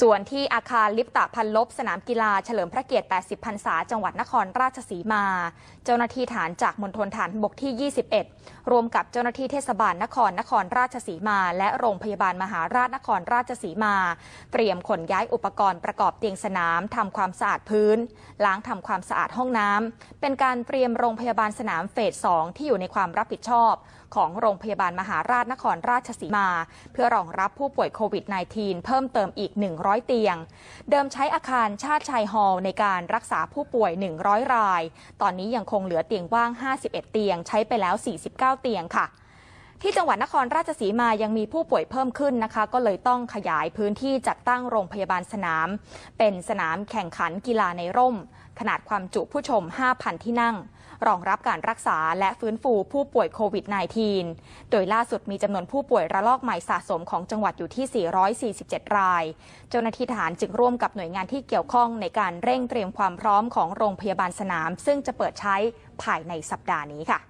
ส่วนที่อาคารลิปตะพันลบ สนามกีฬาเฉลิมพระเกียรติ 80 พรรษา จังหวัดนครราชสีมา เจ้าหน้าที่ฐานจากมณฑลฐานบกที่ 21 รวมกับเจ้าหน้าที่เทศบาลนครนครราชสีมา และโรงพยาบาลมหาราชนครราชสีมา เตรียมขนย้ายอุปกรณ์ประกอบเตียงสนามทำความสะอาดพื้น ล้างทำความสะอาดห้องน้ำเป็นการเตรียมโรงพยาบาลสนามเฟส 2 ที่อยู่ในความรับผิดชอบ ของโรงพยาบาลมหาราชนครราชสีมา เพื่อรองรับผู้ป่วยโควิด -19 เพิ่มเติมอีก100 เตียง เดิมใช้อาคารชาติชายฮอลในการรักษาผู้ป่วย 100 ราย ตอนนี้ยังคงเหลือเตียงว่าง 51 เตียง ใช้ไปแล้ว 49 เตียงค่ะ ที่จังหวัดนครราชสีมายังมีผู้ป่วยเพิ่มขึ้นนะคะ ก็เลยต้องขยายพื้นที่จัดตั้งโรงพยาบาลสนาม เป็นสนามแข่งขันกีฬาในร่ม ขนาดความจุผู้ชม 5,000 ที่นั่ง รองรับการรักษาและฟื้นฟูผู้ป่วยโควิด -19 โดยล่าสุดมีจำนวนผู้ป่วยระลอกใหม่สะสมของจังหวัดอยู่ที่ 447 ราย เจ้าหน้าที่ทหารจึงร่วมกับหน่วยงานที่เกี่ยวข้องในการเร่งเตรียมความพร้อมของโรงพยาบาลสนาม ซึ่งจะเปิดใช้ภายในสัปดาห์นี้ค่ะ